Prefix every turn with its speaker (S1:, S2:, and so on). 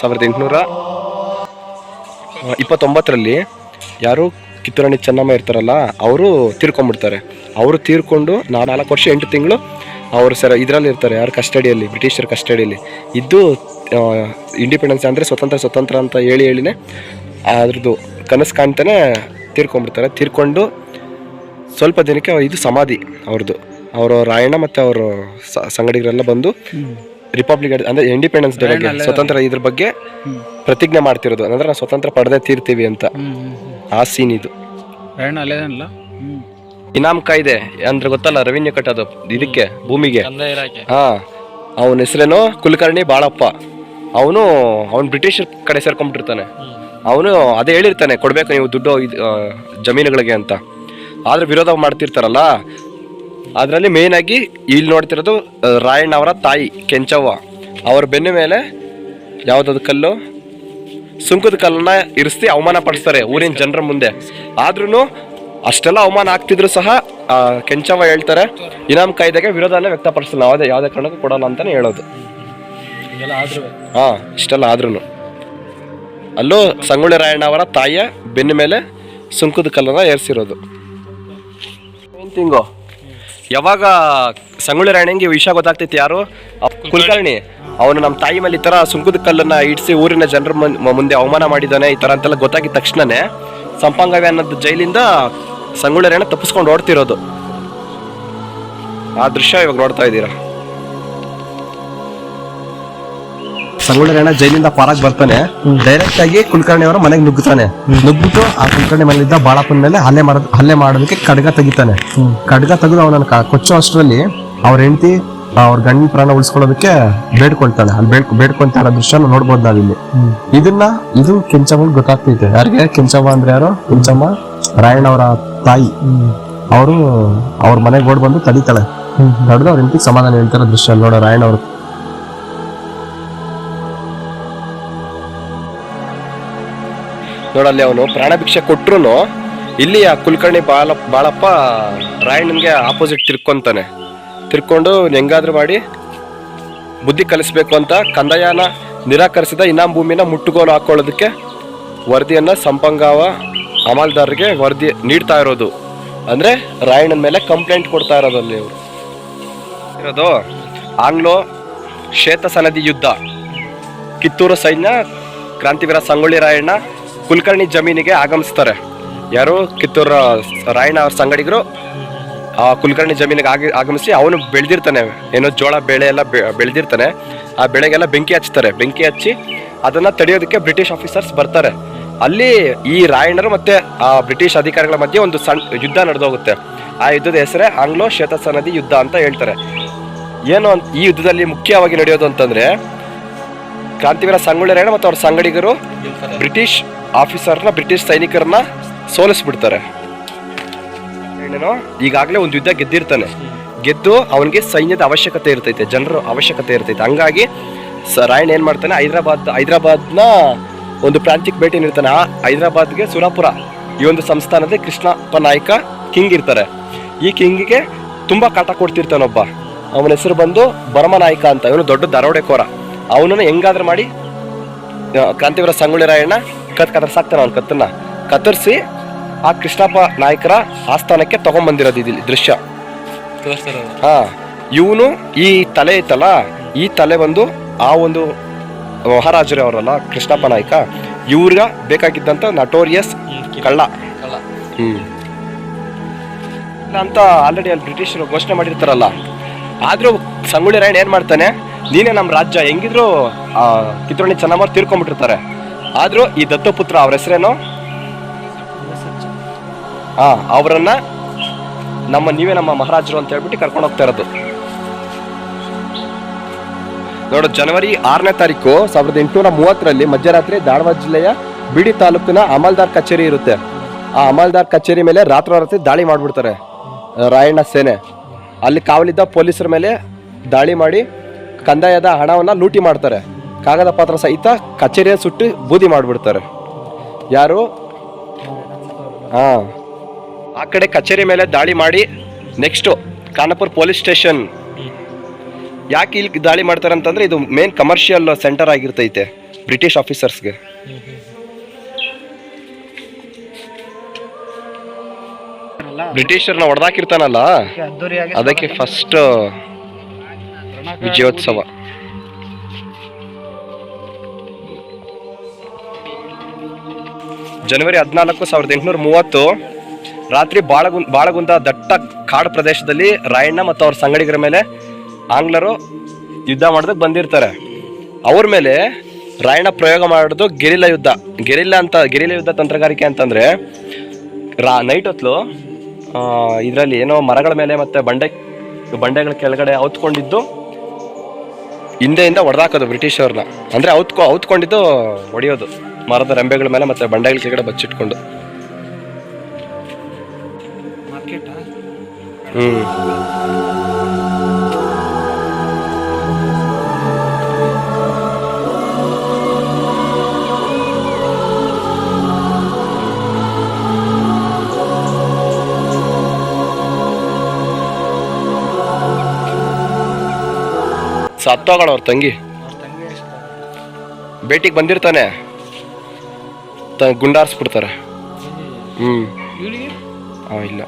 S1: ಸಾವಿರದ ಎಂಟುನೂರ ಇಪ್ಪತ್ತೊಂಬತ್ತರಲ್ಲಿ ಯಾರು ಕಿತ್ತೂರಾಣಿ ಚೆನ್ನಮ್ಮ ಇರ್ತಾರಲ್ಲ, ಅವರು ತೀರ್ಕೊಂಡ್ಬಿಡ್ತಾರೆ. ಅವರು ತೀರ್ಕೊಂಡು ನಾ- ನಾಲ್ಕು ವರ್ಷ, ಎಂಟು ತಿಂಗಳು ಅವರು ಸರ ಇದರಲ್ಲಿ ಇರ್ತಾರೆ, ಯಾರು ಕಸ್ಟಡಿಯಲ್ಲಿ, ಬ್ರಿಟಿಷರ ಕಸ್ಟಡಿಯಲ್ಲಿ. ಇದ್ದು ಇಂಡಿಪೆಂಡೆನ್ಸ್ ಅಂದರೆ ಸ್ವತಂತ್ರ ಸ್ವತಂತ್ರ ಅಂತ ಹೇಳಿ ಹೇಳಿನೇ ಅದ್ರದ್ದು ಕನಸು ಕಾಣ್ತಾನೆ ತೀರ್ಕೊಂಡ್ಬಿಡ್ತಾರೆ. ತೀರ್ಕೊಂಡು ಸ್ವಲ್ಪ ದಿನಕ್ಕೆ ಇದು ಸಮಾಧಿ ಅವ್ರದ್ದು. ಅವರು ರಾಯಣ್ಣ ಮತ್ತು ಅವರು ಸಂಗಡಿಗರೆಲ್ಲ ಬಂದು ರಿಪಬ್ಲಿಕ್ ಅಂದ್ರೆ ಇಂಡಿಪೆಂಡೆನ್ಸ್ ಡೇ ಬಗ್ಗೆ ಸ್ವತಂತ್ರ ಇದ್ರ ಬಗ್ಗೆ ಪ್ರತಿಜ್ಞೆ ಮಾಡ್ತಿರೋದು. ಅಂದ್ರೆ ನಾವು ಸ್ವತಂತ್ರ ಪಡೆದೇ ತೀರ್ತೀವಿ ಅಂತ. ಆ ಸೀನ್ ಇದು. ಇನಾಮ್ ಕಾಯ್ದೆ ಅಂದ್ರೆ ಗೊತ್ತಲ್ಲ ರೆವಿನ್ಯೂ ಕಟ್ಟೋದು ಇದಕ್ಕೆ ಭೂಮಿಗೆ. ಹಾ ಅವನ ಹೆಸರೇನು? ಕುಲಕರ್ಣಿ ಬಾಳಪ್ಪ. ಅವನು ಅವನು ಬ್ರಿಟಿಷರ್ ಕಡೆ ಸೇರ್ಕೊಂಡ್ಬಿಟ್ಟಿರ್ತಾನೆ. ಅವನು ಅದೇ ಹೇಳಿರ್ತಾನೆ ಕೊಡ್ಬೇಕು ನೀವು ದುಡ್ಡು ಜಮೀನುಗಳಿಗೆ ಅಂತ. ಆದ್ರೆ ವಿರೋಧ ಮಾಡ್ತಿರ್ತಾರಲ್ಲ ಅದರಲ್ಲಿ ಮೇನ್ ಆಗಿ ಇಲ್ಲಿ ನೋಡ್ತಿರೋದು ರಾಯಣ್ಣ ಅವರ ತಾಯಿ ಕೆಂಚವ್ವ. ಅವ್ರ ಬೆನ್ನ ಮೇಲೆ ಯಾವುದಾದ್ರು ಕಲ್ಲು? ಸುಂಕದ ಕಲ್ಲನ್ನ ಇರಿಸಿ ಅವಮಾನ ಪಡಿಸ್ತಾರೆ ಊರಿನ ಜನರ ಮುಂದೆ. ಆದ್ರೂ ಅಷ್ಟೆಲ್ಲ ಅವಮಾನ ಆಗ್ತಿದ್ರು ಸಹ ಕೆಂಚವ್ವ ಹೇಳ್ತಾರೆ ಇನಾಮ್ ಕಾಯ್ದೆಗೆ ವಿರೋಧನೇ ವ್ಯಕ್ತಪಡಿಸಲ್ಲ ಯಾವುದೇ ಯಾವುದೇ ಕಾರಣಕ್ಕೂ ಕೊಡಲ್ಲ ಅಂತಾನೆ ಹೇಳೋದು.
S2: ಇದೆಲ್ಲ ಆದ್ರೂ
S1: ಹಾ ಇಷ್ಟೆಲ್ಲ ಆದ್ರೂ ಅಲ್ಲೂ ಸಂಗೊಳ್ಳಿ ರಾಯಣ್ಣ ಅವರ ತಾಯಿಯ ಬೆನ್ನ ಮೇಲೆ ಸುಂಕದ ಕಲ್ಲನ್ನ ಏರಿಸಿರೋದು. ತಿಂಗು ಯಾವಾಗ ಸಂಗೊಳ್ಳಿ ರಾಯಣ್ಣಂಗೆ ವಿಷಯ ಗೊತ್ತಾಗ್ತೈತಿ ಯಾರು? ಕುಲಕರ್ಣಿ. ಅವನು ನಮ್ಮ ತಾಯಿ ಮೇಲೆ ಈ ತರ ಸುಂಕದ ಕಲ್ಲನ್ನ ಇಡಿಸಿ ಊರಿನ ಜನರ ಮುಂದೆ ಅವಮಾನ ಮಾಡಿದ್ದಾನೆ ಈ ತರ ಅಂತೆಲ್ಲ ಗೊತ್ತಾಗಿದ ತಕ್ಷಣನೇ ಸಂಪಂಗವ್ಯ ಅನ್ನೋದು ಜೈಲಿಂದ ಸಂಗೊಳ್ಳಿ ರಾಯಣ್ಣ ತಪ್ಪಿಸ್ಕೊಂಡು ಓಡ್ತಿರೋದು. ಆ ದೃಶ್ಯ ಇವಾಗ ನೋಡ್ತಾ ಇದ್ದೀರಾ? ಸಂಗೊಳ್ಳಿ ಜೈಲಿಂದ ಪಾರಾಗ್ ಬರ್ತಾನೆ. ಡೈರೆಕ್ಟ್ ಆಗಿ ಕುಲಕರ್ಣಿ ಅವರ ಮನೆಗೆ ನುಗ್ಗುತ್ತಾನೆ. ನುಗ್ಬಿಟ್ಟು ಆ ಕುಲಕರ್ಣಿ ಮನೆಯಿಂದ ಬಾಳಪ್ಪನ ಮೇಲೆ ಹಲ್ಲೆ ಮಾಡೋದ್ ಹಲ್ಲೆ ಮಾಡೋದಕ್ಕೆ ಕಡ್ಗ ತೆಗಿತಾನೆ. ಕಡ್ಗ ತೆಗೆದು ಅವನನ್ನು ಕೊಚ್ಚೋ ಅಷ್ಟರಲ್ಲಿ ಅವ್ರ ಹೆಂಡತಿ ಅವ್ರ ಗಂಡನ ಪ್ರಾಣ ಉಳಿಸ್ಕೊಳ್ಳೋದಕ್ಕೆ ಬೇಡ್ಕೊಳ್ತಾಳೆ ಅಲ್ಲಿ ಬೇಡ್ ಬೇಡ್ಕೊಂತ ಇರೋ ದೃಶ್ಯ ನೋಡ್ಬೋದು ನಾವಿಲ್ಲಿ. ಇದನ್ನ, ಇದು ಕೆಂಚಮ್ಮ ಗೊತ್ತಾಗ್ತೈತೆ. ಯಾರಿಗೆ? ಕೆಂಚಮ್ಮ ಅಂದ್ರೆ ಯಾರು? ಕೆಂಚಮ್ಮ ರಾಯಣ್ಣ ಅವರ ತಾಯಿ. ಅವರು ಅವ್ರ ಮನೆಗೆ ಓಡ್ ಬಂದು ತಡಿತಾಳೆ. ತಡೆದು ಅವ್ರ ಹೆಂಡತಿ ಸಮಾಧಾನ ಹೇಳ್ತಾರ ದೃಶ್ಯ ನೋಡೋ, ರಾಯಣ್ಣ ಅವರು ನೋಡಲ್ಲಿ ಅವನು ಪ್ರಾಣ ಭಿಕ್ಷೆ ಕೊಟ್ರು ಇಲ್ಲಿ ಆ ಕುಲಕರ್ಣಿ ಬಾಲ ಬಾಳಪ್ಪ ರಾಯಣ್ಣನಿಗೆ ಆಪೋಸಿಟ್ ತಿರ್ಕೊಂತಾನೆ. ತಿರ್ಕೊಂಡು ಹೆಂಗಾದ್ರೂ ಮಾಡಿ ಬುದ್ಧಿ ಕಲಿಸ್ಬೇಕು ಅಂತ ಕಂದಾಯನ ನಿರಾಕರಿಸಿದ ಇನಾಮ್ ಭೂಮಿನ ಮುಟ್ಟುಗೋಲು ಹಾಕೊಳ್ಳೋದಕ್ಕೆ ವರದಿಯನ್ನು ಸಂಪಂಗಾವ ಅಮಾಲ್ದಾರ್ಗೆ ವರದಿ ನೀಡ್ತಾ ಇರೋದು. ಅಂದ್ರೆ ರಾಯಣ್ಣನ ಮೇಲೆ ಕಂಪ್ಲೇಂಟ್ ಕೊಡ್ತಾ ಇರೋದು ಅಲ್ಲಿ ಅವರು ಇರೋದು ಆಂಗ್ಲೋ ಶ್ವೇತ ಸನದಿ ಯುದ್ಧ. ಕಿತ್ತೂರು ಸೈನ್ಯ ಕ್ರಾಂತಿವೀರ ಸಂಗೊಳ್ಳಿ ರಾಯಣ್ಣ ಕುಲಕರ್ಣಿ ಜಮೀನಿಗೆ ಆಗಮಿಸ್ತಾರೆ. ಯಾರು? ಕಿತ್ತೂರು ರಾಯಣ್ಣ ಅವ್ರ ಸಂಗಡಿಗರು. ಆ ಕುಲಕರ್ಣಿ ಜಮೀನಿಗೆ ಆಗಿ, ಆಗಮಿಸಿ ಅವನು ಬೆಳೆದಿರ್ತಾನೆ. ಏನೋ ಜೋಳ ಬೆಳೆ ಎಲ್ಲ ಬೆಳೆದಿರ್ತಾನೆ. ಆ ಬೆಳೆಗೆಲ್ಲ ಬೆಂಕಿ ಹಚ್ತಾರೆ. ಬೆಂಕಿ ಹಚ್ಚಿ ಅದನ್ನು ತಡೆಯೋದಕ್ಕೆ ಬ್ರಿಟಿಷ್ ಆಫೀಸರ್ಸ್ ಬರ್ತಾರೆ. ಅಲ್ಲಿ ಈ ರಾಯಣ್ಣರು ಮತ್ತು ಆ ಬ್ರಿಟಿಷ್ ಅಧಿಕಾರಿಗಳ ಮಧ್ಯೆ ಒಂದು ಸಣ್ಣ ಯುದ್ಧ ನಡೆದೋಗುತ್ತೆ. ಆ ಯುದ್ಧದ ಹೆಸರೇ ಆಂಗ್ಲೋ ಶ್ವೇತಸನದಿ ಯುದ್ಧ ಅಂತ ಹೇಳ್ತಾರೆ. ಏನು ಅಂತ ಈ ಯುದ್ಧದಲ್ಲಿ ಮುಖ್ಯವಾಗಿ ನಡೆಯೋದು ಅಂತಂದರೆ ಕ್ರಾಂತಿವೀರ ಸಂಗೊಳ್ಳಿ ರಾಯಣ್ಣ ಮತ್ತು ಅವ್ರ ಸಂಗಡಿಗರು ಬ್ರಿಟಿಷ್ ಆಫೀಸರ್ನ ಬ್ರಿಟಿಷ್ ಸೈನಿಕರನ್ನ ಸೋಲಿಸ್ಬಿಡ್ತಾರೆ. ಈಗಾಗಲೇ ಒಂದು ಯುದ್ಧ ಗೆದ್ದಿರ್ತಾನೆ. ಗೆದ್ದು ಅವನಿಗೆ ಸೈನ್ಯದ ಅವಶ್ಯಕತೆ ಇರ್ತೈತೆ ಜನರ ಅವಶ್ಯಕತೆ ಇರ್ತೈತೆ. ಹಂಗಾಗಿ ಸ ರಾಯಣ್ಣ ಏನ್ ಮಾಡ್ತಾನೆ ಹೈದರಾಬಾದ್ ಹೈದರಾಬಾದ್ನ ಒಂದು ಪ್ರಾಂತ್ಯಕ್ಕೆ ಭೇಟಿ ನೀಡ್ತಾನೆ. ಆ ಹೈದರಾಬಾದ್ಗೆ ಸುರಾಪುರ ಈ ಒಂದು ಸಂಸ್ಥಾನದಲ್ಲಿ ಕೃಷ್ಣಪ್ಪ ನಾಯ್ಕ ಕಿಂಗ್ ಇರ್ತಾರೆ. ಈ ಕಿಂಗಿಗೆ ತುಂಬಾ ಕಾಟ ಕೊಡ್ತಿರ್ತಾನೊಬ್ಬ ಅವನ ಹೆಸರು ಬಂದು ಬರಮ ನಾಯ್ಕ ಅಂತ ಇವನು ದೊಡ್ಡ ದರೋಡೆಕೋರ. ಅವನನ್ನು ಹೆಂಗಾದ್ರೂ ಮಾಡಿ ಕ್ರಾಂತಿವರ ಕ್ರಾಂತಿವೀರ ಸಂಗೊಳ್ಳಿ ರಾಯಣ್ಣ ಕತ್ ಕತರ್ಸಾಕ್ತಾರೆ ಅವನ ಕತ್ತನ್ನ. ಕತ್ತರಿಸಿ ಆ ಕೃಷ್ಣಪ್ಪ ನಾಯಕರ ಆಸ್ಥಾನಕ್ಕೆ ತಗೊಂಡ್ಬಂದಿರೋದು ಇದಿಲ್ಲಿ ದೃಶ್ಯ. ಹಾ ಇವನು ಈ ತಲೆ ಐತಲ್ಲ ಈ ತಲೆ ಬಂದು ಆ ಒಂದು ಮಹಾರಾಜರೇ ಅವರಲ್ಲ ಕೃಷ್ಣಪ್ಪ ನಾಯಕ ಇವ್ರಿಗ ಬೇಕಾಗಿದ್ದಂತ ನಟೋರಿಯಸ್ ಕಳ್ಳ. ಹ್ಮ್. ಅಂತ ಆಲ್ರೆಡಿ ಅಲ್ಲಿ ಬ್ರಿಟಿಷರು ಘೋಷಣೆ ಮಾಡಿರ್ತಾರಲ್ಲ ಆದ್ರೂ ಸಂಗೊಳ್ಳಿ ರಾಯಣ್ಣ ಏನ್ ಮಾಡ್ತಾನೆ ನೀನೇ ನಮ್ಮ ರಾಜ್ಯ ಹೆಂಗಿದ್ರು ಆ ಕಿತ್ತೂರಣಿ ಚೆನ್ನಮ್ಮ ತೀರ್ಕೊಂಡ್ಬಿಟ್ಟಿರ್ತಾರೆ. ಆದ್ರೂ ಈ ದತ್ತಪುತ್ರ ಅವ್ರ ಹೆಸರೇನು? ಹಾಂ, ಅವರನ್ನ ನಮ್ಮ ನೀವೇ ನಮ್ಮ ಮಹಾರಾಜರು ಅಂತ ಹೇಳ್ಬಿಟ್ಟು ಕರ್ಕೊಂಡು ಹೋಗ್ತಾ ಇರೋದು. ನೋಡು, ಜನವರಿ ಆರನೇ ತಾರೀಕು ಸಾವಿರದ ಎಂಟುನೂರ ಮೂವತ್ತರಲ್ಲಿ ಮಧ್ಯರಾತ್ರಿ ಧಾರವಾಡ ಜಿಲ್ಲೆಯ ಬಿಡಿ ತಾಲೂಕಿನ ಅಮಲ್ದಾರ್ ಕಚೇರಿ ಇರುತ್ತೆ. ಆ ಅಮಲ್ದಾರ್ ಕಚೇರಿ ಮೇಲೆ ರಾತ್ರೋರಾತ್ರಿ ದಾಳಿ ಮಾಡಿಬಿಡ್ತಾರೆ, ರಾಯಣ್ಣ ಸೇನೆ. ಅಲ್ಲಿ ಕಾವಲಿದ್ದ ಪೊಲೀಸರ ಮೇಲೆ ದಾಳಿ ಮಾಡಿ ಕಂದಾಯದ ಹಣವನ್ನ ಲೂಟಿ ಮಾಡ್ತಾರೆ. ಕಾಗದ ಪಾತ್ರ ಸಹಿತ ಕಚೇರಿಯ ಸುಟ್ಟು ಬೂದಿ ಮಾಡಿಬಿಡ್ತಾರೆ. ಯಾರು? ಹಾಂ. ಆ ಕಡೆ ಕಚೇರಿ ಮೇಲೆ ದಾಳಿ ಮಾಡಿ ನೆಕ್ಸ್ಟು ಖಾನಪುರ್ ಪೊಲೀಸ್ ಸ್ಟೇಷನ್. ಯಾಕೆ ಇಲ್ಲಿ ದಾಳಿ ಮಾಡ್ತಾರೆ ಅಂತಂದ್ರೆ ಇದು ಮೇನ್ ಕಮರ್ಷಿಯಲ್ ಸೆಂಟರ್ ಆಗಿರ್ತೈತೆ ಬ್ರಿಟಿಷ್ ಆಫೀಸರ್ಸ್ಗೆ ಬ್ರಿಟಿಷರ್ನ ಹೊಡೆದಾಕಿರ್ತಾನಲ್ಲ? ಅದಕ್ಕೆ ಫಸ್ಟ್ ವಿಜಯೋತ್ಸವ. ಜನವರಿ ಹದಿನಾಲ್ಕು ಸಾವಿರದ ಎಂಟುನೂರ ಮೂವತ್ತು, ರಾತ್ರಿ ಬಾಳಗುಂದ ಬಾಳಗುಂದ ದಟ್ಟ ಕಾಡು ಪ್ರದೇಶದಲ್ಲಿ ರಾಯಣ್ಣ ಮತ್ತು ಅವ್ರ ಸಂಗಡಿಗರ ಮೇಲೆ ಆಂಗ್ಲರು ಯುದ್ಧ ಮಾಡೋದಕ್ಕೆ ಬಂದಿರ್ತಾರೆ. ಅವ್ರ ಮೇಲೆ ರಾಯಣ್ಣ ಪ್ರಯೋಗ ಮಾಡೋದು ಗೆರಿಲ್ಲ ಯುದ್ಧ. ಗೆರಿಲ್ಲ ಅಂತ ಗೆರಿಲ್ಲ ಯುದ್ಧ ತಂತ್ರಗಾರಿಕೆ ಅಂತಂದರೆ, ರಾ ನೈಟ್ ಹೊತ್ತು ಇದರಲ್ಲಿ ಏನೋ ಮರಗಳ ಮೇಲೆ ಮತ್ತು ಬಂಡೆ ಬಂಡೆಗಳ ಕೆಳಗಡೆ ಔತ್ಕೊಂಡಿದ್ದು, ಹಿಂದೆಯಿಂದ ಹೊಡೆದಾಕೋದು ಬ್ರಿಟಿಷವ್ರನ್ನ. ಅಂದರೆ ಔತ್ಕೊ ಔತ್ಕೊಂಡಿದ್ದು ಹೊಡೆಯೋದು. ಮರದ ರೆಂಬೆಗಳ ಮೇಲೆ ಮತ್ತೆ ಬಂಡೆಗಳ ಕೆಳಗಡೆ ಬಚ್ಚಿಟ್ಕೊಂಡು. ಹ್ಮ್. ಸತ್ತೋಗೋಣ ಅವ್ರ ತಂಗಿ. ಭೇಟಿಗೆ ಬಂದಿರ್ತಾನೆ. ತ ಗುಂಡಾರ್ಸ್ಬಿಡ್ತಾರೆ. ಹ್ಮ್.
S2: ಇವಳಿಗೆ?
S1: ಅವ ಇಲ್ಲ.